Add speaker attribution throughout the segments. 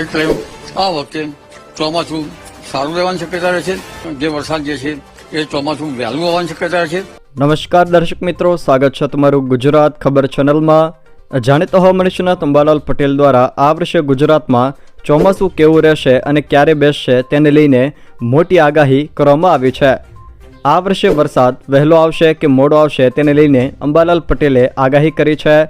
Speaker 1: એટલે આ વખતે ચોમાસું સારું રહેવાની શક્યતા રહે છે. જે વરસાદ જે છે, એ ચોમાસું વહેલું આવવાની શક્યતા છે.
Speaker 2: નમસ્કાર દર્શક મિત્રો, સ્વાગત છે તમારું ગુજરાત ખબર ચેનલમાં. જાણીતા હવામાન નિષ્ણાત અંબાલાલ પટેલ દ્વારા આ વર્ષે ગુજરાતમાં ચોમાસું કેવું રહેશે અને ક્યારે બેસશે તેને લઈને મોટી આગાહી કરવામાં આવી છે. આ વર્ષે વરસાદ વહેલો આવશે કે મોડો આવશે તેને લઈને અંબાલાલ પટેલે આગાહી કરી છે.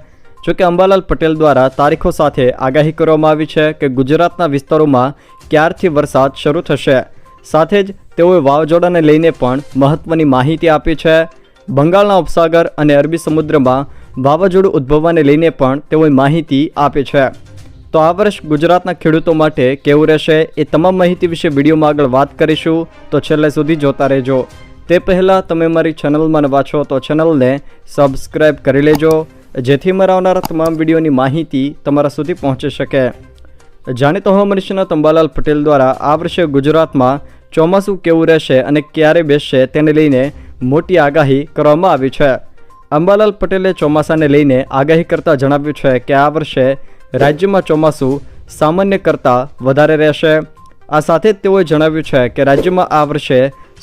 Speaker 2: જોકે અંબાલાલ પટેલ દ્વારા તારીખો સાથે આગાહી કરવામાં આવી છે કે ગુજરાતના વિસ્તારોમાં ક્યારથી વરસાદ શરૂ થશે. સાથે જ તેઓએ વાવાઝોડાને લઈને પણ મહત્ત્વની માહિતી આપી છે. બંગાળના ઉપસાગર અને અરબી સમુદ્રમાં વાવાઝોડું ઉદ્ભવવાને લઈને પણ તેઓએ માહિતી આપી છે. તો આ વર્ષ ગુજરાતના ખેડૂતો માટે કેવું રહેશે એ તમામ માહિતી વિશે વિડીયોમાં આગળ વાત કરીશું. તો છેલ્લે સુધી જોતા રહેજો. તે પહેલાં તમે મારી ચેનલમાં નવા છો તો ચેનલને સબસ્ક્રાઈબ કરી લેજો. જેથી મારા આવનારા તમામ વિડીયોની માહિતી તમારા સુધી પહોંચી શકે. જાણીતો હવામાન નિષ્ણાત અંબાલાલ પટેલ દ્વારા આ વર્ષે ગુજરાતમાં ચોમાસું કેવું રહેશે અને ક્યારે બેસશે તેને લઈને મોટી આગાહી કરવામાં આવી છે. અંબાલાલ પટેલે ચોમાસાને લઈને આગાહી કરતાં જણાવ્યું છે કે આ વર્ષે રાજ્યમાં ચોમાસું સામાન્ય કરતાં વધારે રહેશે. આ સાથે જ તેઓએ જણાવ્યું છે કે રાજ્યમાં આ વર્ષે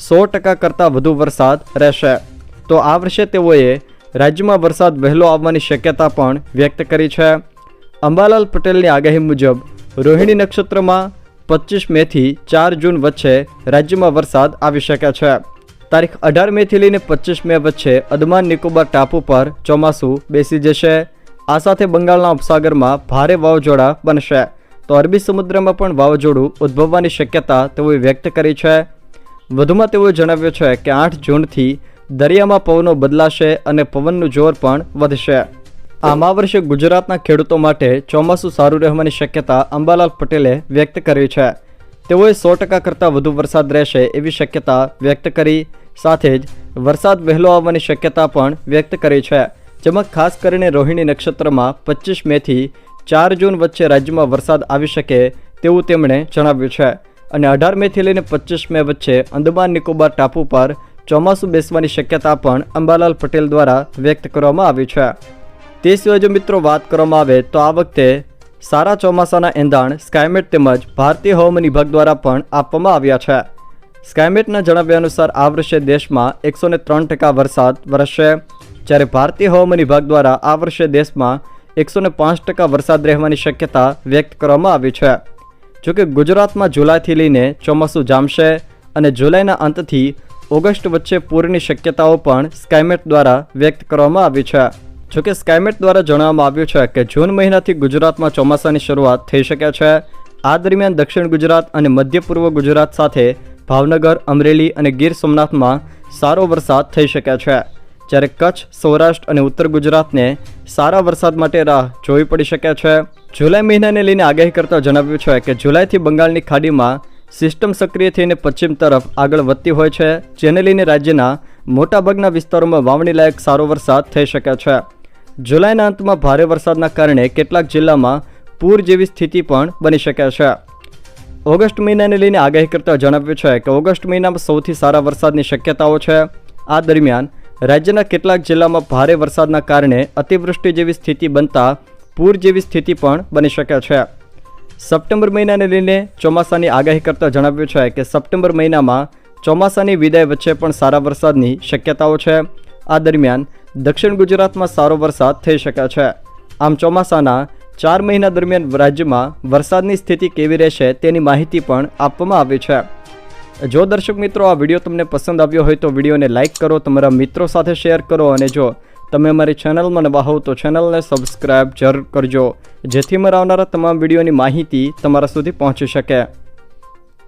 Speaker 2: સો ટકા કરતાં વધુ વરસાદ રહેશે. તો આ વર્ષે તેઓએ રાજ્યમાં વરસાદ વહેલો આવવાની શક્યતા પણ વ્યક્ત કરી છે. અંબાલાલ પટેલની આગાહી મુજબ, રોહિણી નક્ષત્રમાં પચીસ મેથી ચાર જૂન વચ્ચે રાજ્યમાં વરસાદ આવી શકે છે. તારીખ અઢાર મેથી લઈને પચીસ મે વચ્ચે અદમાન નિકોબાર ટાપુ પર ચોમાસું બેસી જશે. આ સાથે બંગાળના ઉપસાગરમાં ભારે વાવાઝોડા બનશે. તો અરબી સમુદ્રમાં પણ વાવાઝોડું ઉદ્ભવવાની શક્યતા તેઓએ વ્યક્ત કરી છે. વધુમાં તેઓએ જણાવ્યું છે કે આઠ જૂનથી દરિયામાં પવનો બદલાશે અને પવનનું જોર પણ વધશે. આમાં વર્ષે ગુજરાતના ખેડૂતો માટે ચોમાસું સારું રહેવાની શક્યતા અંબાલાલ પટેલે વ્યક્ત કરી છે. તેઓએ સો ટકા કરતાં વધુ વરસાદ રહેશે એવી શક્યતા વ્યક્ત કરી, સાથે જ વરસાદ વહેલો આવવાની શક્યતા પણ વ્યક્ત કરી છે. જેમાં ખાસ કરીને રોહિણી નક્ષત્રમાં પચીસ મેથી ચાર જૂન વચ્ચે રાજ્યમાં વરસાદ આવી શકે તેવું તેમણે જણાવ્યું છે. અને અઢાર મેથી લઈને પચીસ મે વચ્ચે અંદમાન નિકોબાર ટાપુ પર ચોમાસું બેસવાની શક્યતા પણ અંબાલાલ પટેલ દ્વારા વ્યક્ત કરવામાં આવી છે. તે સિવાય જો મિત્રો વાત કરવામાં આવે તો આ વખતે સારા ચોમાસાના એંધાણ સ્કાયમેટ તેમજ ભારતીય હવામાન વિભાગ દ્વારા પણ આપવામાં આવ્યા છે. સ્કાયમેટના જણાવ્યા અનુસાર આ વર્ષે દેશમાં એકસો ને ત્રણ ટકા વરસાદ વરસશે. જ્યારે ભારતીય હવામાન વિભાગ દ્વારા આ વર્ષે દેશમાં એકસો ને પાંચ ટકા વરસાદ રહેવાની શક્યતા વ્યક્ત કરવામાં આવી છે. જોકે ગુજરાતમાં જુલાઈથી લઈને ચોમાસું જામશે અને જુલાઈના અંતથી ઓગસ્ટ વચ્ચે પૂરની શક્યતાઓ પણ સ્કાયમેટ દ્વારા વ્યક્ત કરવામાં આવી છે. જોકે સ્કાયમેટ દ્વારા જણાવવામાં આવ્યું છે કે જૂન મહિનાથી ગુજરાતમાં ચોમાસાની શરૂઆત થઈ શકે છે. આ દરમિયાન દક્ષિણ ગુજરાત અને મધ્ય પૂર્વ ગુજરાત સાથે ભાવનગર, અમરેલી અને ગીર સોમનાથમાં સારો વરસાદ થઈ શકે છે. જ્યારે કચ્છ, સૌરાષ્ટ્ર અને ઉત્તર ગુજરાતને સારા વરસાદ માટે રાહ જોવી પડી શકે છે. જુલાઈ મહિનાને લઈને આગાહી કરતા જણાવ્યું છે કે જુલાઈથી બંગાળની ખાડીમાં સિસ્ટમ સક્રિય થઈને પશ્ચિમ તરફ આગળ વધતી હોય છે, જેને લઈને રાજ્યના મોટાભાગના વિસ્તારોમાં વાવણી લાયક સારો વરસાદ થઈ શકે છે. જુલાઈના અંતમાં ભારે વરસાદના કારણે કેટલાક જિલ્લામાં પૂર જેવી સ્થિતિ પણ બની શકે છે. ઓગસ્ટ મહિનાને લઈને આગાહી કરતા જણાવ્યું છે કે ઓગસ્ટ મહિનામાં સૌથી સારા વરસાદની શક્યતાઓ છે. આ દરમિયાન રાજ્યના કેટલાક જિલ્લામાં ભારે વરસાદના કારણે અતિવૃષ્ટિ જેવી સ્થિતિ બનતા પૂર જેવી સ્થિતિ પણ બની શકે છે. સપ્ટેમ્બર મહિનાને લઈને ચોમાસાની આગાહી કરતા જણાવ્યું છે કે સપ્ટેમ્બર મહિનામાં ચોમાસાની વિદાય વચ્ચે પણ સારા વરસાદની શક્યતાઓ છે. આ દરમિયાન દક્ષિણ ગુજરાતમાં સારો વરસાદ થઈ શકે છે. આમ ચોમાસાના ચાર મહિના દરમિયાન રાજ્યમાં વરસાદની સ્થિતિ કેવી રહેશે તેની માહિતી પણ આપવામાં આવી છે. જો દર્શક મિત્રો આ વીડિયો તમને પસંદ આવ્યો હોય તો વિડીયોને લાઇક કરો, તમારા મિત્રો સાથે શેર કરો અને જો તમે અમારી ચેનલમાં નવા હોવ તો ચેનલને સબસ્ક્રાઇબ જરૂર કરજો, જેથી મારા આવનારા તમામ વિડીયોની માહિતી તમારા સુધી પહોંચી શકે.